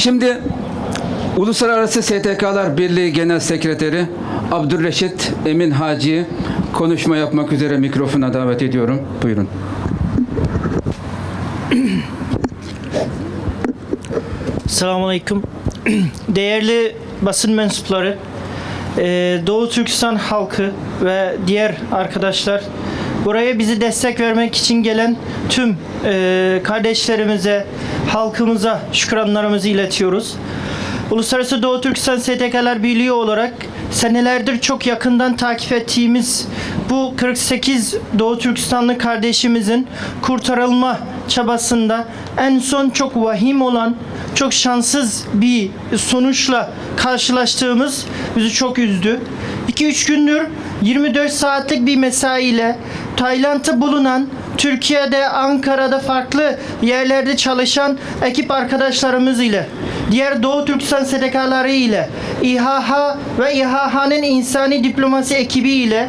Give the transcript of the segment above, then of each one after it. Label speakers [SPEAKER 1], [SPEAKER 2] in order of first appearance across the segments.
[SPEAKER 1] Şimdi Uluslararası STK'lar Birliği Genel Sekreteri Abdülreşit Emin Hacı'yı konuşma yapmak üzere mikrofona davet ediyorum. Buyurun.
[SPEAKER 2] Selamünaleyküm. Değerli basın mensupları, eee, Doğu Türkistan halkı ve diğer arkadaşlar, buraya bizi destek vermek için gelen tüm eee, kardeşlerimize, halkımıza şükranlarımızı iletiyoruz. Uluslararası Doğu Türkistan STK'lar Birliği olarak senelerdir çok yakından takip ettiğimiz bu 48 Doğu Türkistanlı kardeşimizin kurtarılma çabasında en son çok vahim olan, çok şanssız bir sonuçla karşılaştığımız bizi çok üzdü. 2-3 gündür 24 saatlik bir mesaiyle Tayland'da bulunan Türkiye'de, Ankara'da farklı yerlerde çalışan ekip arkadaşlarımız ile diğer Doğu Türkistan STK'ları ile İHH ve İHH'nın insani diplomasi ekibi ile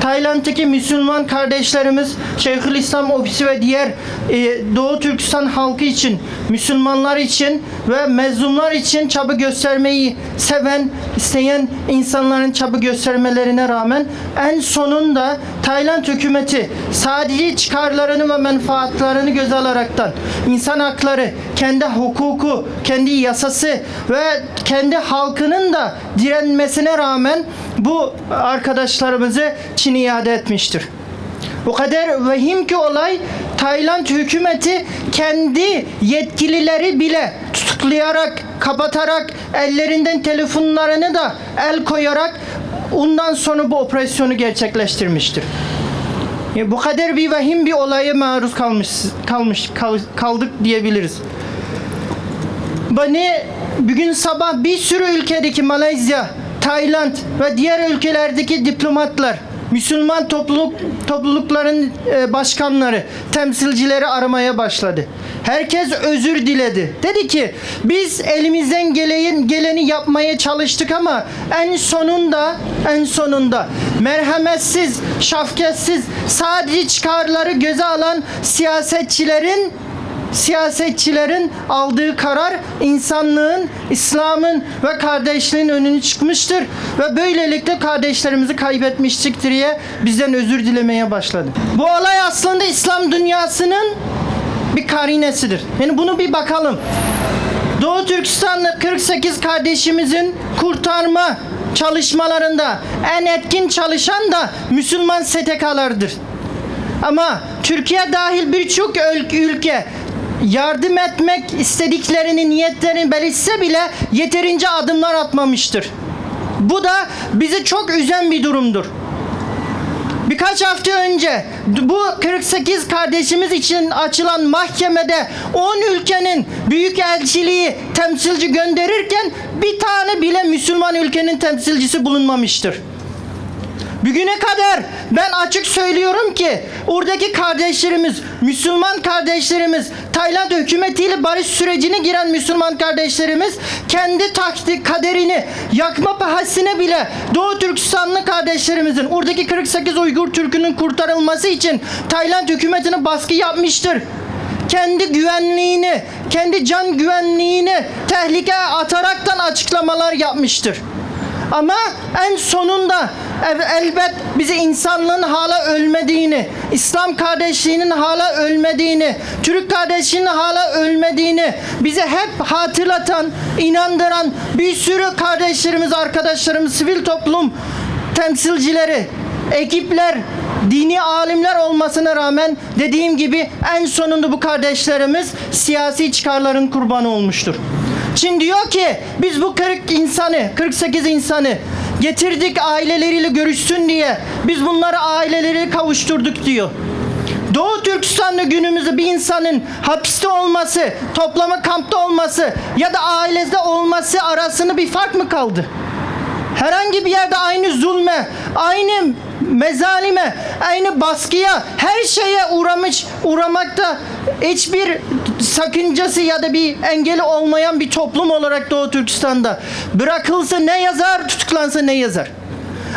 [SPEAKER 2] Tayland'daki Müslüman kardeşlerimiz Şeyhülislam Ofisi ve diğer e, Doğu Türkistan halkı için, Müslümanlar için ve mezlumlar için çaba göstermeyi seven, isteyen insanların çaba göstermelerine rağmen en sonunda Tayland hükümeti sadece çıkarlarını ve menfaatlarını göze alaraktan insan hakları, kendi hukuku, kendi yasası ve kendi halkının da direnmesine rağmen bu arkadaşlarımızı Çin'e iade etmiştir. O kadar vehim ki olay Tayland hükümeti kendi yetkilileri bile tutuklayarak, kapatarak, ellerinden telefonlarını da el koyarak ondan sonra bu operasyonu gerçekleştirmiştir. Ya bu kadar bir vahim bir olaya maruz kalmış kalmış kal- kaldık diyebiliriz. Beni bugün sabah bir sürü ülkedeki Malezya, Tayland ve diğer ülkelerdeki diplomatlar, Müslüman topluluk toplulukların e, başkanları, temsilcileri aramaya başladı. Herkes özür diledi. Dedi ki biz elimizden gelenin geleni yapmaya çalıştık ama en sonunda en sonunda merhametsiz, şafkatsiz, sadece çıkarları göze alan siyasetçilerin siyasetçilerin aldığı karar insanlığın, İslam'ın ve kardeşliğin önünü çıkmıştır ve böylelikle kardeşlerimizi kaybetmiştik diye bizden özür dilemeye başladı. Bu olay aslında İslam dünyasının bir karinesidir. Yani bunu bir bakalım. Doğu Türkistan'da 48 kardeşimizin kurtarma çalışmalarında en etkin çalışan da Müslüman STK'lardır. Ama Türkiye dahil birçok ül- ülke yardım etmek istediklerini, niyetlerini belirtse bile yeterince adımlar atmamıştır. Bu da bizi çok üzen bir durumdur. Birkaç hafta önce bu 48 kardeşimiz için açılan mahkemede 10 ülkenin büyük elçiliği temsilci gönderirken bir tane bile Müslüman ülkenin temsilcisi bulunmamıştır. Bugüne kadar ben açık söylüyorum ki oradaki kardeşlerimiz, Müslüman kardeşlerimiz, Tayland hükümetiyle barış sürecine giren Müslüman kardeşlerimiz kendi taktik kaderini yakma pahasına bile Doğu Türkistanlı kardeşlerimizin oradaki 48 Uygur Türk'ünün kurtarılması için Tayland hükümetine baskı yapmıştır kendi güvenliğini, kendi can güvenliğini tehlikeye ataraktan açıklamalar yapmıştır. Ama en sonunda elbet bize insanlığın hala ölmediğini, İslam kardeşliğinin hala ölmediğini, Türk kardeşliğinin hala ölmediğini bize hep hatırlatan, inandıran bir sürü kardeşlerimiz, arkadaşlarımız, sivil toplum temsilcileri, ekipler, dini alimler olmasına rağmen dediğim gibi en sonunda bu kardeşlerimiz siyasi çıkarların kurbanı olmuştur. Çin diyor ki biz bu 40 insanı, 48 insanı getirdik aileleriyle görüşsün diye. Biz bunları aileleriyle kavuşturduk diyor. Doğu Türkistan'da günümüzde bir insanın hapiste olması, toplama kampta olması ya da ailede olması arasında bir fark mı kaldı? Herhangi bir yerde aynı zulme, aynı mezalime, aynı baskıya, her şeye uğramış, uğramakta hiçbir sakıncası ya da bir engeli olmayan bir toplum olarak Doğu Türkistan'da bırakılsa ne yazar, tutuklansa ne yazar?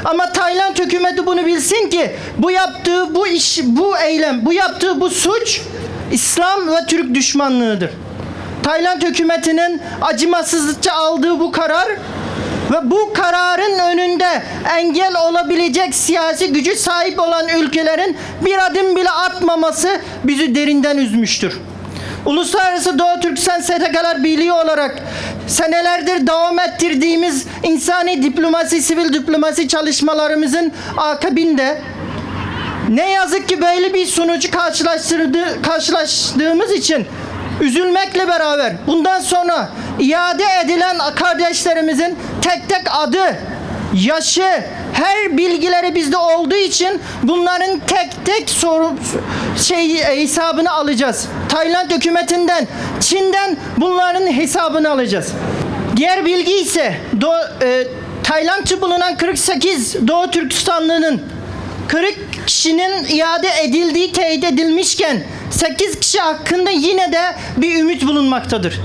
[SPEAKER 2] Ama Tayland hükümeti bunu bilsin ki bu yaptığı bu iş, bu eylem, bu yaptığı bu suç İslam ve Türk düşmanlığıdır. Tayland hükümetinin acımasızlıkça aldığı bu karar ve bu kararın önünde engel olabilecek siyasi gücü sahip olan ülkelerin bir adım bile atmaması bizi derinden üzmüştür. Uluslararası Doğu Türkistan STK'lar Birliği olarak senelerdir devam ettirdiğimiz insani diplomasi, sivil diplomasi çalışmalarımızın akabinde ne yazık ki böyle bir sonucu karşılaştırdı, karşılaştığımız için üzülmekle beraber bundan sonra iade edilen kardeşlerimizin tek tek adı, yaşı, her bilgileri bizde olduğu için bunların tek tek soru şey hesabını alacağız. Tayland hükümetinden, Çin'den bunların hesabını alacağız. Diğer bilgi ise Do e, Taylandçı bulunan 48 Doğu Türkistanlı'nın 40 kişinin iade edildiği teyit edilmişken 8 kişi hakkında yine de bir ümit bulunmaktadır.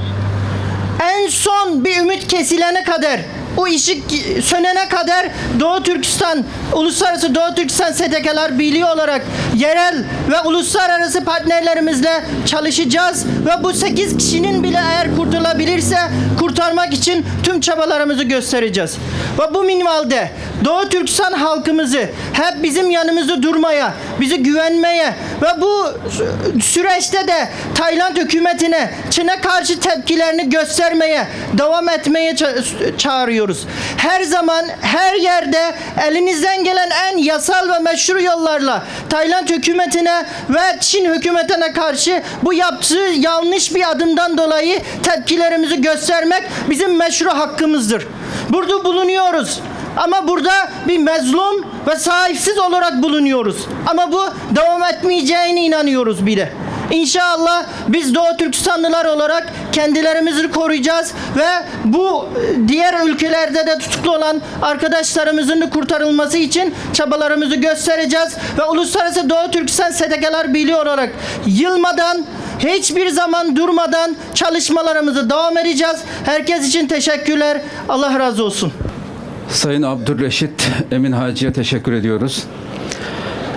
[SPEAKER 2] En son bir ümit kesilene kadar o ışık sönene kadar Doğu Türkistan, Uluslararası Doğu Türkistan STK'lar Birliği olarak yerel ve uluslararası partnerlerimizle çalışacağız ve bu 8 kişinin bile eğer kurtulabilirse kurtarmak için tüm çabalarımızı göstereceğiz. Ve bu minvalde Doğu Türkistan halkımızı hep bizim yanımızda durmaya, bizi güvenmeye ve bu sü- süreçte de Tayland hükümetine Çin'e karşı tepkilerini göstermeye, devam etmeye ça- çağırıyoruz. Her zaman her yerde elinizden gelen en yasal ve meşru yollarla Tayland hükümetine ve Çin hükümetine karşı bu yaptığı yanlış bir adımdan dolayı tepkilerimizi göstermek bizim meşru hakkımızdır. Burada bulunuyoruz. Ama burada bir mezlum ve sahipsiz olarak bulunuyoruz. Ama bu devam etmeyeceğine inanıyoruz bir de. İnşallah biz Doğu Türkistanlılar olarak kendilerimizi koruyacağız ve bu e, diğer ülkelerde de tutuklu olan arkadaşlarımızın da kurtarılması için çabalarımızı göstereceğiz ve Uluslararası Doğu Türkistan STK'lar Birliği olarak yılmadan hiçbir zaman durmadan çalışmalarımızı devam edeceğiz. Herkes için teşekkürler. Allah razı olsun.
[SPEAKER 1] Sayın Abdülreşit Emin Hacı'ya teşekkür ediyoruz.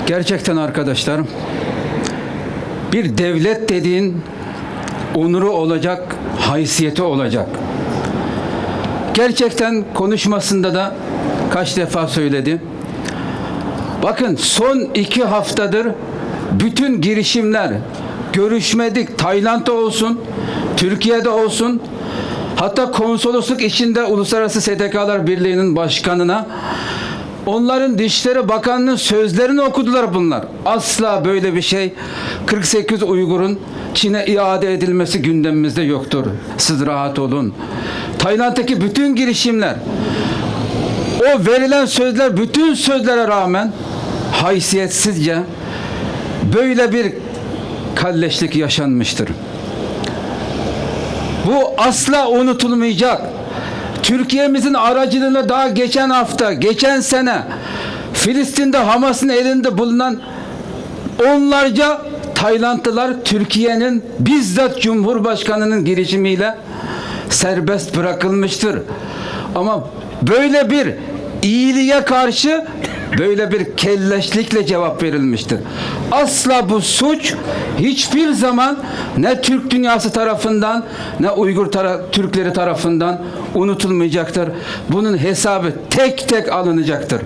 [SPEAKER 1] Gerçekten arkadaşlar bir devlet dediğin onuru olacak, haysiyeti olacak. Gerçekten konuşmasında da kaç defa söyledi. Bakın son iki haftadır bütün girişimler görüşmedik. Tayland'da olsun, Türkiye'de olsun. Hatta konsolosluk içinde Uluslararası STK'lar Birliği'nin başkanına onların Dışişleri Bakanı'nın sözlerini okudular bunlar. Asla böyle bir şey 48 Uygur'un Çin'e iade edilmesi gündemimizde yoktur. Siz rahat olun. Tayland'daki bütün girişimler o verilen sözler bütün sözlere rağmen haysiyetsizce böyle bir kalleşlik yaşanmıştır. Bu asla unutulmayacak. Türkiye'mizin aracılığıyla daha geçen hafta, geçen sene Filistin'de Hamas'ın elinde bulunan onlarca Taylandlılar Türkiye'nin bizzat Cumhurbaşkanı'nın girişimiyle serbest bırakılmıştır. Ama böyle bir iyiliğe karşı böyle bir kelleşlikle cevap verilmiştir. Asla bu suç hiçbir zaman ne Türk dünyası tarafından ne Uygur tara- Türkleri tarafından unutulmayacaktır. Bunun hesabı tek tek alınacaktır.